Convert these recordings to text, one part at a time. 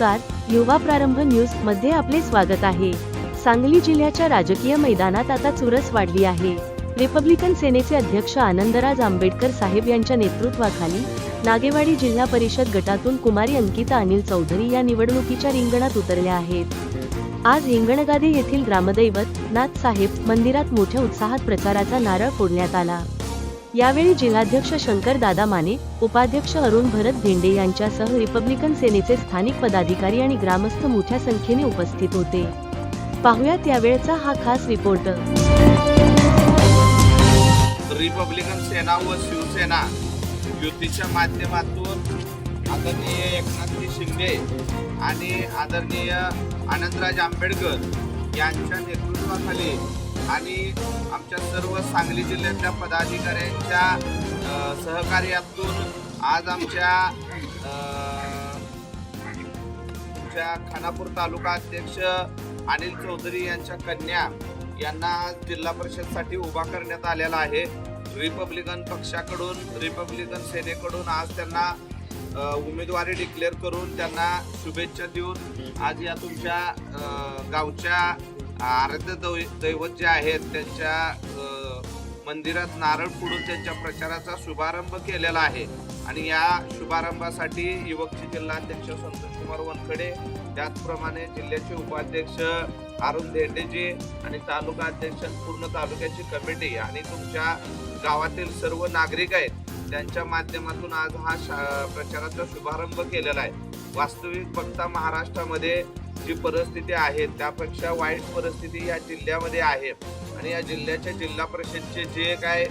नमस्कार युवा प्रारंभ न्यूजमध्ये आपले स्वागत आहे. सांगली जिल्ह्याच्या राजकीय मैदानात आता चुरस वाढली आहे. रिपब्लिकन सेनेचे अध्यक्ष आनंदराज आंबेडकर साहेब यांच्या नेतृत्वाखाली नागेवाडी जिल्हा परिषद गटातून कुमारी अंकिता अनिल चौधरी या निवडणुकीच्या रिंगणात उतरल्या आहेत. आज हिंगणगादे येथील ग्रामदैवत नाथ साहेब मंदिरात मोठ्या उत्साहात प्रचाराचा नारळ फोडण्यात आला. यावेळी जिल्हाध्यक्ष शंकर दादा माने उपाध्यक्ष अरुण भरत धेंडे यांच्यासह रिपब्लिकन सेनेचे स्थानिक पदाधिकारी आणि ग्रामस्थ मोठ्या संख्येने उपस्थित होते. पाहुयात यावेळचा हा खास रिपोर्ट. रिपब्लिकन सेना व शिवसेना युतीच्या माध्यमातून आदरणीय एकनाथजी शिंदे आणि आदरणीय आनंदराज आंबेडकर यांच्या नेतृत्वाखाली आणि आमच्या सर्व सांगली जिल्ह्यातल्या पदाधिकाऱ्यांच्या सहकार्यातून आज आमच्या अ, आमच्या खानापूर तालुका अध्यक्ष अनिल चौधरी यांच्या कन्या यांना जिल्हा परिषदसाठी उभा करण्यात आलेला आहे. रिपब्लिकन पक्षाकडून रिपब्लिकन सेनेकडून आज त्यांना उमेदवारी डिक्लेअर करून त्यांना शुभेच्छा देऊन आज या तुमच्या गावच्या आराध्य दैवत जे आहेत त्यांच्या मंदिरात नारळ फोडून त्यांच्या प्रचाराचा शुभारंभ केलेला आहे. आणि या शुभारंभासाठी युवकचे जिल्हाध्यक्ष संतोष कुमार वनखडे त्याचप्रमाणे जिल्ह्याचे उपाध्यक्ष अरुण धेंडेजी आणि तालुका अध्यक्ष पूर्ण तालुक्याची कमिटी आणि तुमच्या गावातील सर्व नागरिक आहेत त्यांच्या माध्यमातून आज हा शा- प्रचाराचा शुभारंभ केलेला आहे. वास्तविक बघता महाराष्ट्रामध्ये जी परिस्थिती आहे त्यापेक्षा वाईट परिस्थिती या जिल्ह्यामध्ये आहे. आणि या जिल्ह्याच्या जिल्हा परिषदचे जे काय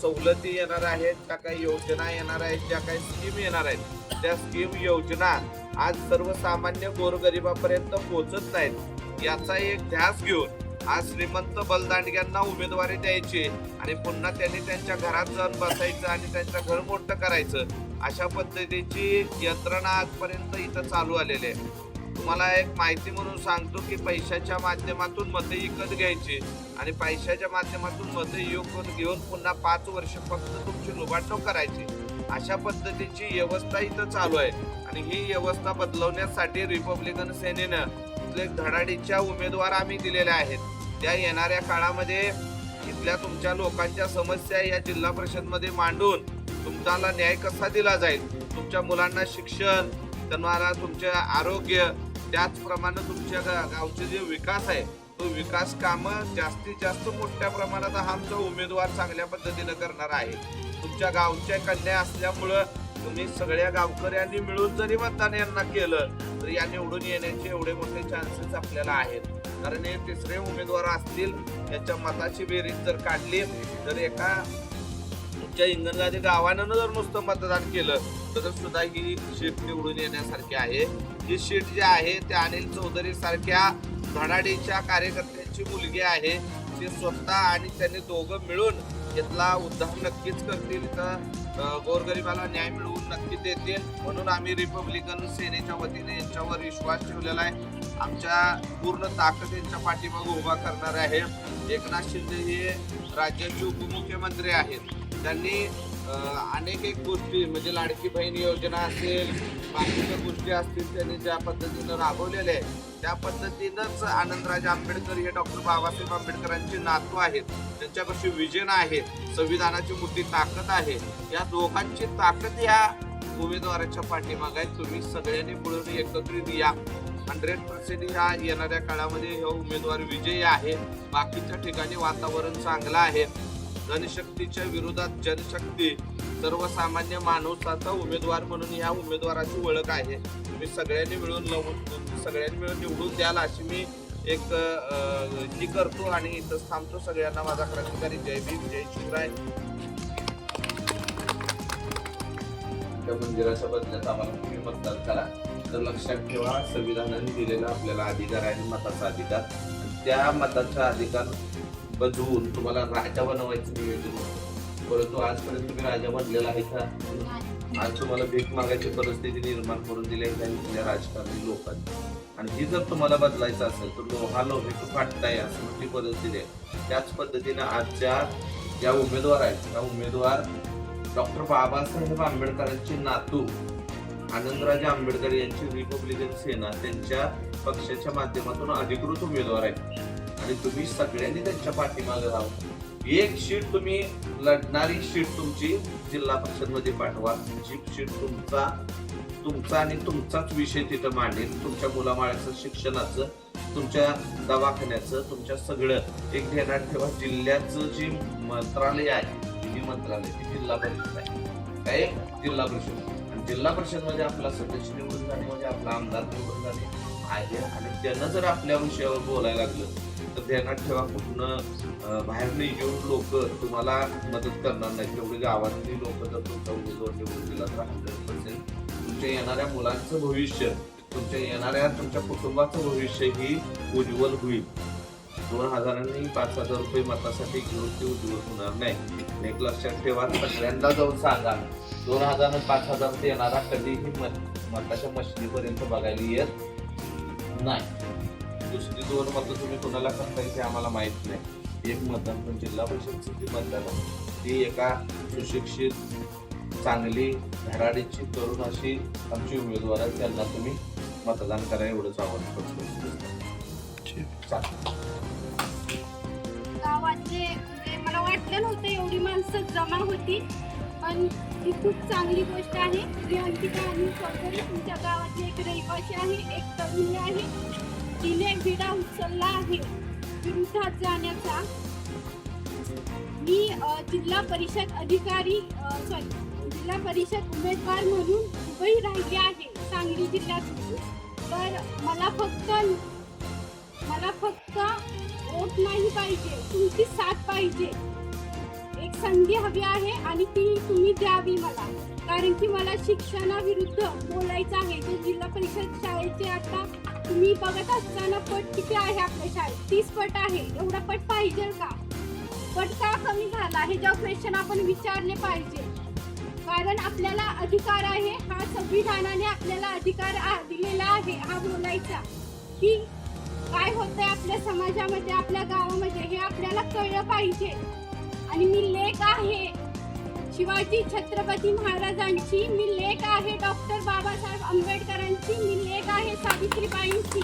सवलती येणार आहेत त्या काही योजना येणार आहेत ज्या काही स्कीम येणार आहेत त्या स्कीम योजना आज सर्वसामान्य गोरगरिबापर्यंत पोहोचत नाहीत. याचा एक ध्यास घेऊन आज श्रीमंत बलदांडग्यांना उमेदवारी द्यायची आणि पुन्हा त्यांनी त्यांच्या घरात जाऊन बसायचं आणि त्यांचं घर मोठं करायचं अशा पद्धतीची यंत्रणा आजपर्यंत इथं चालू आलेली आहे. तुम्हाला एक माहिती म्हणून सांगतो की पैशाच्या माध्यमातून मते विकत घ्यायची आणि पैशाच्या माध्यमातून मते विकत घेऊन पुन्हा पाच वर्ष फक्त तुमची लुबाडणूक करायची. अशा पद्धतीची व्यवस्था इथं चालू आहे. आणि ही व्यवस्था बदलवण्यासाठी रिपब्लिकन सेनेनं इथले धडाडीच्या उमेदवार आम्ही दिलेल्या आहेत. त्या येणाऱ्या काळामध्ये इथल्या तुमच्या लोकांच्या समस्या या जिल्हा परिषदमध्ये मांडून तुम्हाला न्याय कसा दिला जाईल? तुमच्या मुलांना शिक्षण तुम्हाला तुमचे आरोग्य त्याचप्रमाणे तुमच्या गा- गावचे जे विकास आहे तो विकास कामं जास्तीत जास्त मोठ्या प्रमाणात हा आमचा उमेदवार चांगल्या पद्धतीनं करणार आहे. तुमच्या गावच्या कन्या असल्यामुळं तुम्ही सगळ्या गावकऱ्यांनी मिळून जरी मतदान यांना केलं तर या निवडून येण्याचे एवढे मोठे चान्सेस आपल्याला आहेत. कारण हे तिसरे उमेदवार असतील याच्या मताची बेरीज जर काढली तर एका आमच्या इंगणगादी गावानं जर नुसतं मतदान केलं तर सुद्धा ही शीट निवडून येण्यासारखी आहे. ही शीट जी आहे ते अनिल चौधरी सारख्या धडाडीच्या कार्यकर्त्यांची मुलगी आहे. ती स्वतः आणि त्यांनी दोघं मिळून इथला उद्धार नक्कीच करतील. तर गोरगरिबाला न्याय मिळवून नक्की देतील. म्हणून आम्ही रिपब्लिकन सेनेच्या वतीने यांच्यावर विश्वास ठेवलेला आहे. आमच्या पूर्ण ताकद यांच्या पाठीमागे उभा करणारे आहे. एकनाथ शिंदे हे राज्याचे उपमुख्यमंत्री आहेत. त्यांनी अनेक एक गोष्टी म्हणजे लाडकी बहीण योजना असेल बाकीच्या गोष्टी असतील त्यांनी ज्या पद्धतीनं राबवलेल्या आहेत त्या पद्धतीनंच आनंदराज आंबेडकर हे डॉक्टर बाबासाहेब आंबेडकरांचे नातू आहेत. त्यांच्यापाशी विजन आहे. संविधानाची मोठी ताकद आहे. या दोघांची ताकद या उमेदवाराच्या पाठीमागे आहे. तुम्ही सगळ्यांनी मिळून एकत्रित या. हंड्रेड पर्सेंट ह्या येणाऱ्या काळामध्ये हे उमेदवार विजयी आहे. बाकीच्या ठिकाणी वातावरण चांगलं आहे. जनशक्तीच्या विरोधात जनशक्ती सर्वसामान्य माणसाचा उमेदवार म्हणून ह्या उमेदवाराची ओळख आहे. तुम्ही सगळ्यांनी मिळून सगळ्यांनी मिळून निवडून द्याल अशी मी एक ही करतो आणि इथंच थांबतो. सगळ्यांना माझा क्रांतिकारी जय भीम जय शिवराय. मंदिराच्या बदल्यात आम्हाला तुम्ही मतदान करा. तर लक्षात ठेवा संविधानाने दिलेला आपल्याला अधिकार आहे मताचा अधिकार. त्या मताचा अधिकार बजवून तुम्हाला राजा बनवायचं होतं. परंतु आजपर्यंत तुम्ही राजा बनलेला आहे का? आज तुम्हाला भीक मागायची परिस्थिती निर्माण करून दिली आहे राजकारणी लोकांनी. आणि ही जर तुम्हाला बदलायचं असेल तर लोहा लोहे तो फाटताय असं मोठी परिस्थिती आहे. त्याच पद्धतीनं आजच्या ज्या उमेदवार आहेत त्या उमेदवार डॉक्टर बाबासाहेब आंबेडकरांचे नातू आनंदराजे आंबेडकर यांची रिपब्लिकन सेना त्यांच्या पक्षाच्या माध्यमातून अधिकृत उमेदवार आहेत. आणि तुम्ही सगळ्यांनी त्यांच्या पाठीमागे राहून एक शीट तुम्ही लढणारी शीट तुमची जिल्हा परिषदमध्ये पाठवा. जी शीट तुमचा तुमचा आणि तुमचाच विषय तिथं मांडेल. तुमच्या मुलामाळ्याचं शिक्षणाचं तुमच्या दवाखान्याचं तुमच्या सगळं. एक ध्यानात ठेवा जिल्ह्याचं जे मंत्रालय आहे ही मंत्रालय ती जिल्हा परिषद आहे. काय? जिल्हा परिषद. जिल्हा परिषदमध्ये आपला सदस्य निवडून जाणे म्हणजे आपला आमदार निवडून जाणे आहे. आणि त्यांना जर आपल्या विषयावर बोलायला लागलं तर ध्यानात ठेवा कुठनं बाहेरने येऊन लोक तुम्हाला मदत करणार नाही तेवढी गावातली लोक जर तुमचा उमेदवार निवडून दिला तर हंड्रेड पर्सेंट तुमच्या येणाऱ्या मुलांचं भविष्य तुमच्या येणाऱ्या तुमच्या कुटुंबाचं भविष्य ही उज्ज्वल होईल. दोन हजारांनी पाच हजार रुपये मतासाठी घेऊन ते उज्ज्वल होणार नाही. एक लक्षात ठेवा सगळ्यांना जाऊन सांगा. दोन हजार आणि पाच हजार ते येणारा कधीही मत मताच्या मशिदीपर्यंत बघायला येत नाही. दुसरी दोन मतं तुम्ही कोणाला करता येईल ते आम्हाला माहीत नाही. एक मतदान पण जिल्हा परिषदचं जे मतदान ती एका सुशिक्षित चांगली धडाडीची तरुण अशी आमची उमेदवार आहे त्यांना तुम्ही मतदान करा एवढंच आवाहन करतो. चालेल. गावातले म्हणजे मला वाटलं नव्हतं एवढी माणसं जमा होती पण ही खूप चांगली गोष्ट आहे. मी अंकिता आणि चौधरी तुमच्या गावातली एक रहिवासी आहे एक तरुणी आहे. तिने विडा उचलला आहे. विरोधात जाण्याचा. मी जिल्हा परिषद अधिकारी सॉरी जिल्हा परिषद उमेदवार म्हणून उभी राहिली आहे सांगली जिल्ह्यातून. तर मला फक्त मला फक्त वोट नाही पाहिजे तुमची साथ पाहिजे. एक संधी हवी आहे आणि ती तुम्ही द्यावी मला. कारण की मला शिक्षणाविरुद्ध बोलायचं आहे. जे जिल्हा परिषद शाळेचे आता तुम्ही बघत असताना पट किती आहे आपल्या शाळेत? तीस पट आहे. एवढा पट पाहिजे का? पट का कमी झाला? हे जेव्हा क्वेश्चन आपण विचारले पाहिजे. कारण आपल्याला अधिकार आहे. हा संविधानाने आपल्याला अधिकार दिलेला आहे. हा बोलायचा. की काय होतंय आपल्या समाजामध्ये आपल्या गावामध्ये हे आपल्याला कळलं पाहिजे. आणि मी लेख आहे. शिवाजी छत्रपती महाराजांची मी लेख आहे डॉक्टर बाबासाहेब आंबेडकरांची मी लेख आहे सावित्रीबाईंची.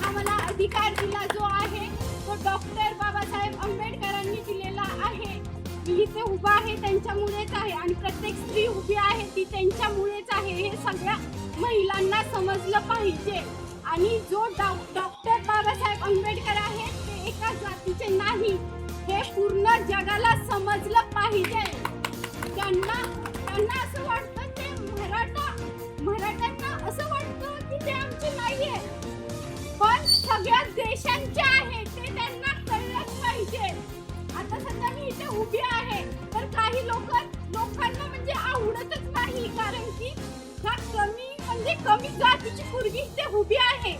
हा मला अधिकार दिला जो आहे तो डॉक्टर बाबासाहेब आंबेडकरांनी दिलेला आहे. मी इथे उभा आहे त्यांच्यामुळेच आहे आणि प्रत्येक स्त्री उभी आहे ती त्यांच्यामुळेच आहे हे सगळ्या महिलांना समजलं पाहिजे. आणि जो डॉ- आंबेडकर आहेत ते एका जातीचे नाही. हे पूर्ण जगाला समजलं पाहिजे. त्यांना त्यांना असं वाटतं ते मराठा मराठ्यांना असं वाटतं की ते आमचे नाहीये. पण सगळ्या देशांचे आहे ते त्यांना कळलंच पाहिजे. आता सध्या मी इथे उभी आहे तर काही लोक लोकांना म्हणजे आवडतच नाही कारण की हा कमी म्हणजे कमी जातीची पूर्वी इथे उभी आहे.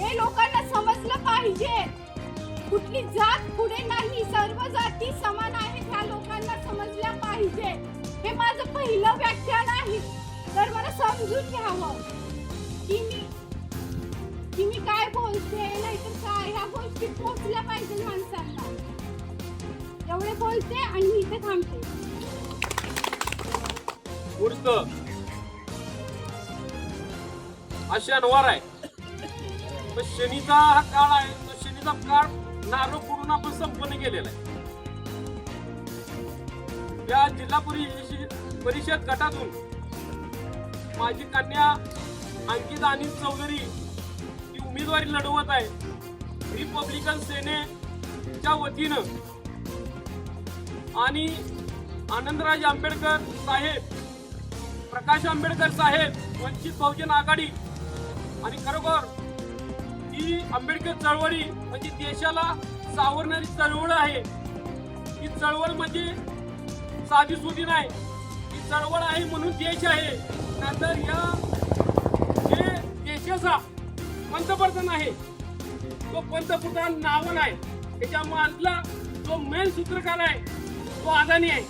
हे लोकांना समजलं पाहिजे. कुठली जात पुढे नाही सर्व जाती समान आहेत ह्या लोकांना समजल्या पाहिजे. हे माझं पहिलं व्याख्यान आहे. तर मला समजून घ्यावं. की मी की मी काय बोलते नाहीतर काय? ह्या गोष्टी पोहोचल्या पाहिजे माणसांना. एवढे बोलते आणि मी इथे थांबते. उडत हा आहे. तर शनीचा हा काळ आहे. तो शनीचा काळ नारळ पडून आपण संपन्न केलेला आहे. या जिल्हा परिषद गटातून माझी कन्या अंकिता आणि चौधरी ही उमेदवारी लढवत आहे रिपब्लिकन सेनेच्या वतीनं. आणि आनंदराज आंबेडकर साहेब प्रकाश आंबेडकर साहेब वंचित बहुजन आघाडी. आणि खरोखर ही आंबेडकर चळवळी म्हणजे देशाला सावरणारी चळवळ आहे. ही चळवळ म्हणजे साधी सुधी नाही. ही चळवळ आहे म्हणून देश आहे. नंतर या जे देशाचा पंतप्रधान आहे तो पंतप्रधान नाव नाही. त्याच्या मधला जो मेन सूत्रकार आहे तो अदानी आहे.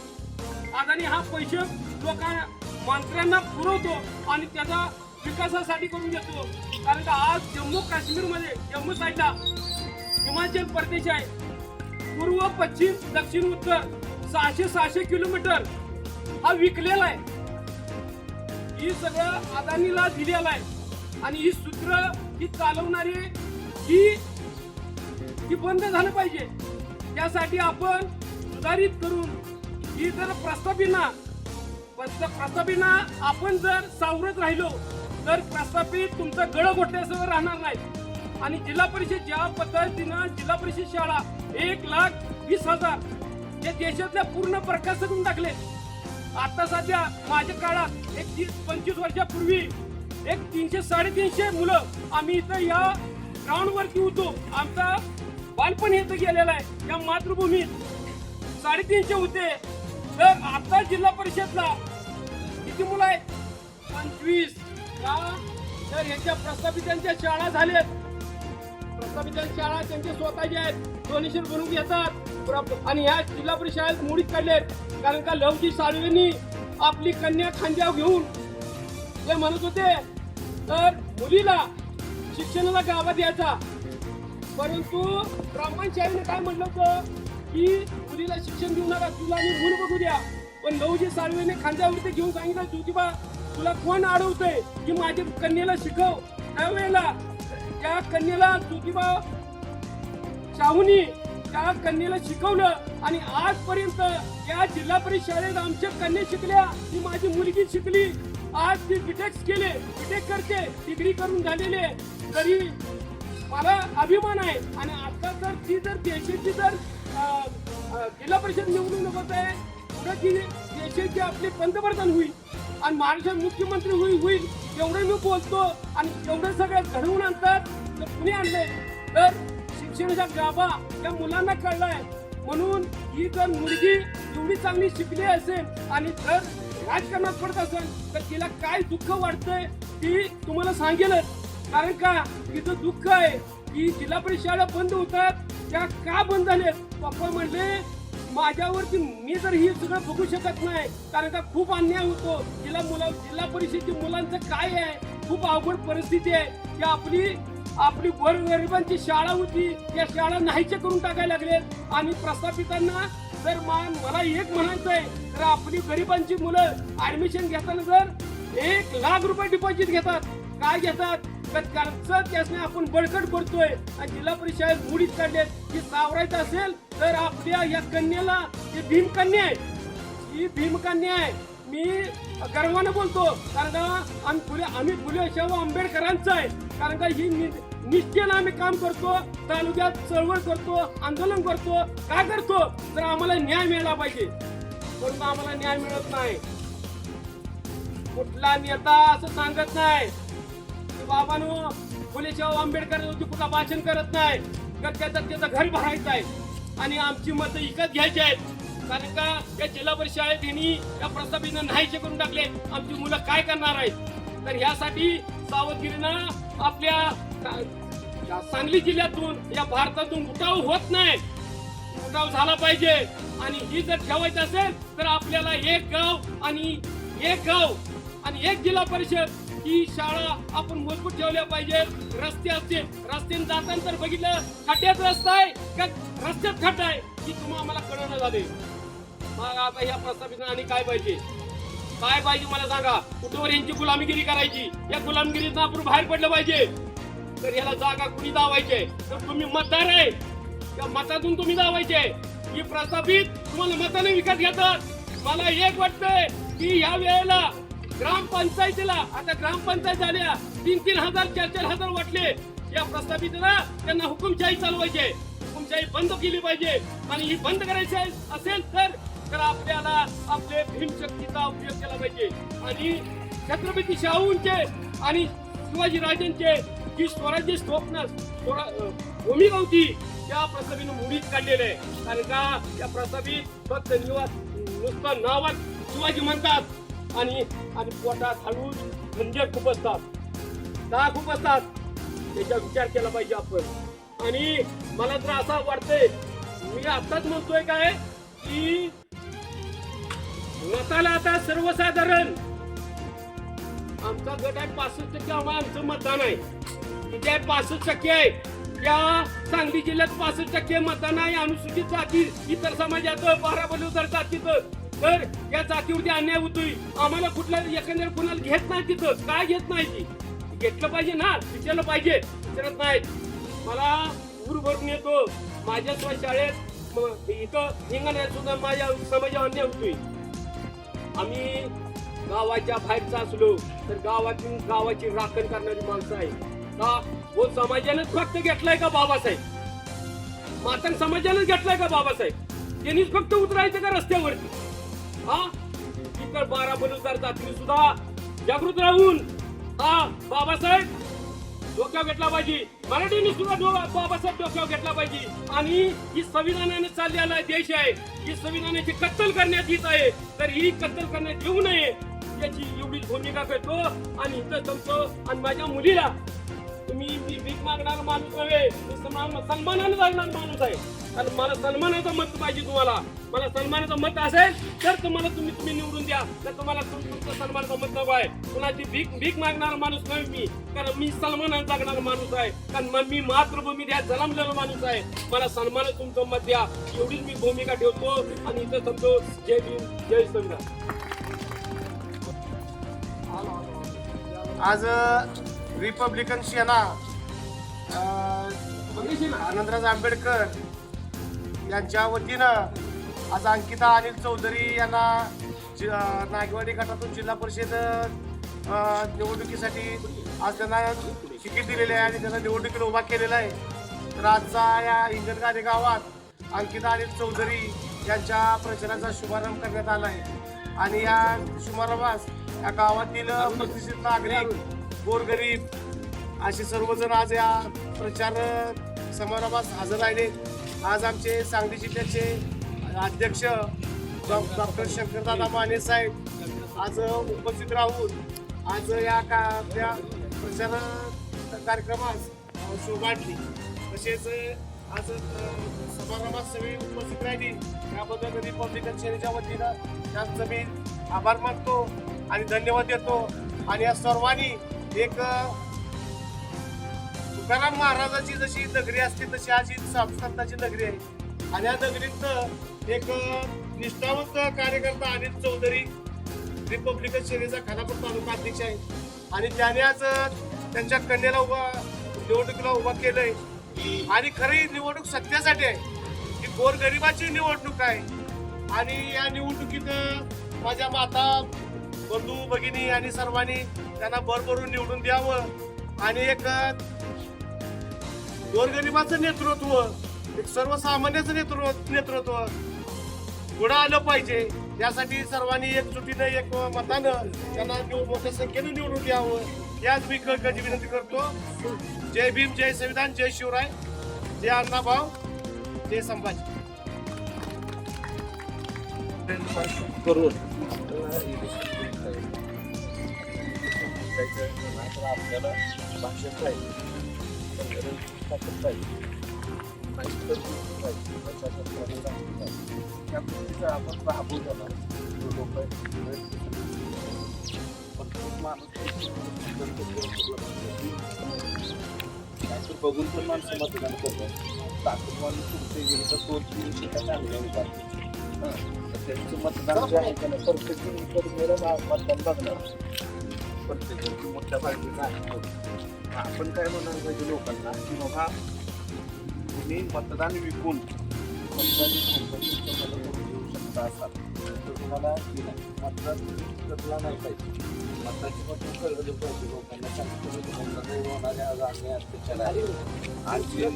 अदानी हा पैसे लोकांना मंत्र्यांना पुरवतो आणि त्याचा विकासासाठी करून घेतो. कारण का आज जम्मू काश्मीरमध्ये जम्मू साईडला हिमाचल प्रदेश आहे. पूर्व पश्चिम दक्षिण उत्तर सहाशे सहाशे किलोमीटर हा विकलेला आहे. ही सगळं अदानीला दिलेला आहे. आणि ही सूत्र ही चालवणारी ही ही बंद झालं पाहिजे. त्यासाठी आपण सुधारित करून ही जर प्रस्थापिना प्रस्थ- आपण जर सावरत राहिलो तर प्रस्थापित तुमचं गड घोटल्यासह राहणार नाही. आणि जिल्हा परिषद ज्या पद्धतीनं जिल्हा परिषद शाळा एक लाख वीस हजार हे देशातल्या पूर्ण प्रकाशन टाकले. आता सध्या माझ्या काळात एक तीस पंचवीस वर्षापूर्वी एक तीनशे साडेतीनशे मुलं आम्ही इथं या ग्राउंड वरती होतो. आमचा बालपण इथं गेलेला आहे. या मातृभूमीत साडेतीनशे होते. तर आता जिल्हा परिषदला किती मुलं आहेत? पंचवीस. का? तर यांच्या प्रस्थापितांच्या शाळा झाल्यात प्रस्थापितांच्या शाळा त्यांचे स्वतःच्या आहेत. डोनेशन भरून घेतात. आणि ह्या जिल्हा परिषद शाळेत मुडीत काढलेत. कारण का लवजी साळवेंनी आपली कन्या खांद्यावर घेऊन ते म्हणत होते तर मुलीला शिक्षणाला गावा द्यायचा. परंतु ब्राह्मणशाहीने काय म्हणलं होतं? की मुलीला शिक्षण देऊ नका तुला आणि मूल बघू द्या. पण लवजी साळवेने खांद्यावरती घेऊन सांगितलं ज्योतिबा तुला कोण अडवतंय की माझ्या कन्येला शिकव? त्यावेळेला त्या कन्येला ज्योतिबा शाहूनी त्या कन्येला शिकवलं आणि आजपर्यंत या जिल्हा परिषद शाळेत आमच्या कन्या शिकल्या ती माझी मुलगी शिकली. आज ती बीटेक्स केले बीटेक करते डिग्री करून झालेले तरी मला अभिमान आहे आणि आता जर ती जर देशाची जर अं, जिल्हा परिषद निवडून होत आहे पुढे ती देशाची आपली पंतप्रधान होईल. आणि महाराष्ट्रात मुख्यमंत्री होईल होईल एवढं मी बोलतो. आणि एवढं सगळं घडवून आणतात तर कुणी आणले तर शिक्षणाच्या गाभा या मुलांना कळलाय. म्हणून ही जर मुलगी एवढी चांगली शिकली असेल आणि जर राजकारणात पडत असेल तर तिला काय दुःख वाटतंय ती तुम्हाला सांगेलच. कारण का? तिचं दुःख आहे की जिल्हा परिषद शाळा बंद होतात. त्या का बंद झाल्यात? पप्पा म्हणले माझ्यावरती मी जर ही सगळं बघू शकत नाही कारण का खूप अन्याय होतो. जिल्हा मुला जिल्हा परिषदेची मुलांचं काय आहे? खूप अवघड परिस्थिती आहे. की आपली आपली गोरगरिबांची शाळा होती. त्या शाळा नाहीच्या करून टाकायला लागलेत आणि प्रस्थापितांना जर मा मला एक म्हणायचं आहे तर आपली गरिबांची मुलं ऍडमिशन घेताना जर एक लाख रुपये डिपॉझिट घेतात. काय घेतात? तर त्यासने आपण बळकट करतोय. आणि जिल्हा परिषद मुडीत काढलेत. की सावरायचं असेल तर आपल्या या कन्याला ही भीमकन्या आहे. ही भीमकन्या आहे. मी गर्वानं बोलतो कारण का आम्ही फुले आम्ही फुले शाहू आंबेडकरांचं आहे. कारण का ही नि- निष्ठेनं आम्ही काम करतो तालुक्यात चळवळ करतो आंदोलन करतो काय करतो? तर आम्हाला न्याय मिळाला पाहिजे. परंतु आम्हाला न्याय मिळत नाही. कुठला नेता असं सांगत नाही. बाबानो फुले शाहू आंबेडकर कुठला भाषण करत नाही. तर त्याचं त्याचं घर भरायचं आहे. आणि आमची मतं इकत घ्यायची आहेत. कारण का या जिल्हा परिषद आहेत यांनी या प्रस्थापित नाहीसे करून टाकले. आमची मुलं काय करणार आहेत? तर ह्यासाठी सावधगिरीनं आपल्या सांगली जिल्ह्यातून या भारतातून उठाव होत नाही. उठाव झाला पाहिजे. आणि ही जर ठेवायचं असेल तर आपल्याला एक गाव आणि एक गाव आणि एक जिल्हा परिषद ही शाळा आपण मजबूत ठेवल्या पाहिजेत. रस्ते असतील. रस्त्याने जाताना तर बघितलं खड्ड्यात रस्ता आहे का? रस्त्यात खड्डा आहे. की तुम्हाला आम्हाला कळणं झाले. मग आता या प्रस्थापित आणि काय पाहिजे? काय पाहिजे मला सांगा? कुठवर यांची गुलामगिरी करायची? या गुलामगिरीतून आपण बाहेर पडलं पाहिजे. तर याला जागा कुणी दावायचे तर तुम्ही मतदार आहे. त्या मतातून तुम्ही दावायचे ही प्रस्थापित तुम्हाला मताने विकत घेतात. मला एक वाटतंय की ह्या वेळेला ग्रामपंचायतीला आता ग्रामपंचायत झाल्या. तीन तीन हजार चार चार हजार वाटले. या प्रस्थापितला त्यांना हुकुमशाही चालवायचे. हुकुमशाही बंद केली पाहिजे. आणि ही बंद करायची असेल तर तर आपल्याला आपले भीमशक्तीचा उपयोग केला पाहिजे. आणि छत्रपती शाहूंचे आणि शिवाजीराजांचे जी स्वराज्य स्वप्न भूमिका होती त्या प्रस्तावीनं मुडीत काढलेले. आहे कारण का त्या प्रस्तावित फक्त निवास नुसतं नावात शिवाजी म्हणतात. आणि आणि पोटात हळून म्हणजे खूप असतात. दहा खूप असतात. त्याचा विचार केला पाहिजे आपण. आणि मला तर असं वाटतंय मी आताच म्हणतोय काय की मताला आता सर्वसाधारण आमचा गट आहे पासष्ट टक्के आम्हाला आमचं मतदान आहे. तिथे पासष्ट टक्के आहे. या सांगली जिल्ह्यात पासष्ट टक्के मतदान आहे. अनुसूचित जाती इतर समाजात बारा बलुतर तिथं तर या जातीवरती अन्याय होतोय. आम्हाला कुठल्या एकंदर कुणाला घेत नाही तिथं? काय घेत नाही ती? घेतलं पाहिजे ना? विचारलं पाहिजे. विचारत नाहीत. मला ऊर भरून येतो. माझ्या शाळेत इथं हिंगण्यात सुद्धा माझ्या समाजा अन्याय होतोय. आम्ही गावाच्या बाहेरचा असलो तर गावातून गावाची राखण करणारी माणसं आहे का? हो समाजानेच फक्त घेतलाय का बाबासाहेब? मातंग समाजानेच घेतलाय का बाबासाहेब? त्यांनीच फक्त उतरायचं का रस्त्यावरती? हा? इतर बारा बलुदार जातीने सुद्धा जागृत राहून हा बाबासाहेब डोक्यावर घेतला पाहिजे. मराठीने सुद्धा बाबासाहेब डोक्यावर घेतला पाहिजे. आणि ही संविधानाने चाललेला देश आहे. ही संविधानाची कत्तल करण्यात येत आहे. तर ही कत्तल करण्यात येऊ नये याची एवढी भूमिका करतो. आणि इथं जमतो आणि माझ्या मुलीला मी भीक मागणारा माणूस नव्हे. मी सन्मानाने जगणारा माणूस आहे. आणि मला सन्मानाचं मत पाहिजे तुम्हाला. मला सन्मानाचं मत असेल तर तुम्हाला तुम्ही तुम्ही निवडून द्या. तर तुम्हाला तुमचं सन्मानाचं मत नको आहे. कुणाची भीक भीक मागणारा माणूस नाही मी. कारण मी सन्मानाने जगणारा माणूस आहे. कारण मग मी मातृभूमी द्या जलमलेला माणूस आहे. मला सन्मानात तुमचं मत द्या. एवढीच मी भूमिका ठेवतो आणि इथं समजो जय भीम जय संविधान आज रिपब्लिकन सेना आनंदराज आंबेडकर यांच्या वतीनं आज अंकिता अनिल चौधरी यांना जि- नागेवाडी गटातून जिल्हा परिषद निवडणुकीसाठी आज त्यांना तिकीट दिलेले आहे आणि त्यांना निवडणुकीला उभा केलेला आहे. तर आजचा या हिंगणगाणे गावात अंकिता अनिल चौधरी यांच्या प्रचाराचा शुभारंभ करण्यात आला आहे. आणि या शुभारंभास या गावातील प्रतिष्ठित नागरिक गोरगरीब असे सर्वजण आज या प्रचार समारंभास हजर राहिले. आज आमचे सांगली जिल्ह्याचे अध्यक्ष डॉ- डॉक्टर शंकरदादा माने साहेब आज उपस्थित राहून आज या का त्या प्रचार कार्यक्रमास शोभाटली तसेच आज समारंभात सगळी उपस्थित राहिली. याबद्दल रिपब्लिकन सेनेच्या वतीनं त्यांचं मी आभार मानतो आणि धन्यवाद देतो. आणि या सर्वांनी एक तुकाराम महाराजाची जशी नगरी असते तशी आज ही संस्थांची नगरी आहे. आणि या नगरीत एक निष्ठावंत कार्यकर्ता अनिल चौधरी रिपब्लिकन सेनेचा खानापूर तालुका अध्यक्ष आहे. आणि त्याने आज त्यांच्या कन्याला उभा निवडणुकीला उभा केलंय. आणि खरी निवडणूक सत्यासाठी आहे. ही गोरगरिबाची निवडणूक आहे. आणि या निवडणुकीत माझ्या माता बंधू भगिनी आणि सर्वांनी त्यांना भरभरून निवडून द्यावं आणि एक गोरगरिबाचं नेतृत्व एक सर्वसामान्याचं नेतृत्व नेतृत्व पुढं आलं पाहिजे. यासाठी सर्वांनी एक चुकीनं एक मतानं त्यांना मोठ्या संख्येनं निवडून द्यावं. याच मी कळकळीची विनंती करतो. जय भीम जय संविधान जय शिवराय जय अण्णाभाऊ जय संभाजी. करून आपल्याला भाषण पाहिजे. पाहिजे. त्या गोष्टीचं आपण राबवतो लोक नाहीतर बघून पण माणसं मतदान करतात. ताकदवान तुमचे गेले तर तो तीन शिका चांगल्या होतात त्यांचं मतदान जे आहे त्याला प्रत्येक मतदान बघणार. प्रत्येक मोठ्या पार्टीचं आहे आपण काय म्हणायला पाहिजे लोकांना की बाबा तुम्ही मतदान विकून मतदान विकून शकता असाल तर तुम्हाला मतदान तुम्ही करला नाही पाहिजे. मतदानची पण कळलं पाहिजे लोकांना. सांगितलं होणारे आज अन्याय अत्याचार आहे आज जे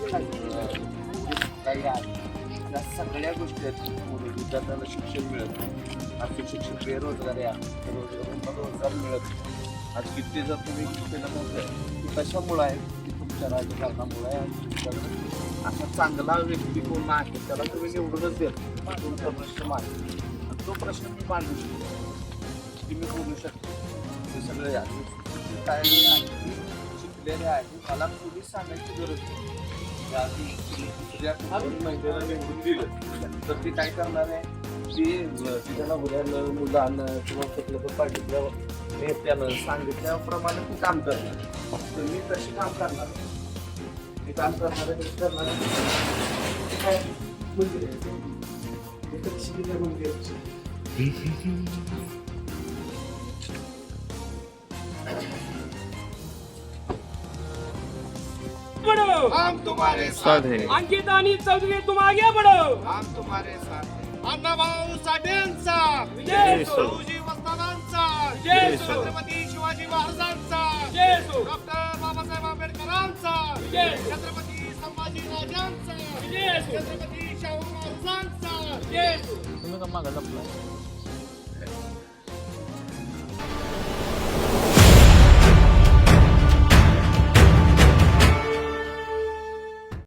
काही आहे. या सगळ्या गोष्टी आहेत. विद्यार्थ्यांना शिक्षण मिळत नाही. आर्थिक शिक्षण बेरोजगार या रोजगारांना रोजगार मिळत नाही. आज किती जर तुम्ही केलं नव्हतं कशामुळं आहे? की तुमच्या राजकारणामुळे आहे? आणि तुमच्याकडे असा चांगला व्यक्ती कोण आहे? त्याला तुम्ही निवडूनच देत तुमचा प्रश्न मांड आणि तो प्रश्न मी मांडू शकतो. की मी बोलू शकतो. हे सगळे आहे. काय आहे शिकलेले आहे मला पोलीस सांगायची गरज नाही. आधी दुसऱ्या महिलेला निवडून दिलं तर ती काय करणार आहे? ती तिच्याला उद्या मुलांना किंवा कुठल्या पण पार्टीतल्या नेत्यानं सांगितल्याप्रमाणे ती काम करणार. तर मी कशी काम करणार. मी काम करणार आहे कशी करणार आहे? ते काय दिल्या मुलगी आहे. बढ़ो हम तुम्हारे साथ हैं। अंकिता आणि चौधरी तुम आगे बढ़ो। हम तुम्हारे साथ हैं। अण्णाभाऊ साठेंचा विजय छत्रपती शिवाजी महाराजांचा डॉक्टर बाबासाहेब आंबेडकरांचा छत्रपती संभाजी राजांचा छत्रपती शाहू महाराजांचा.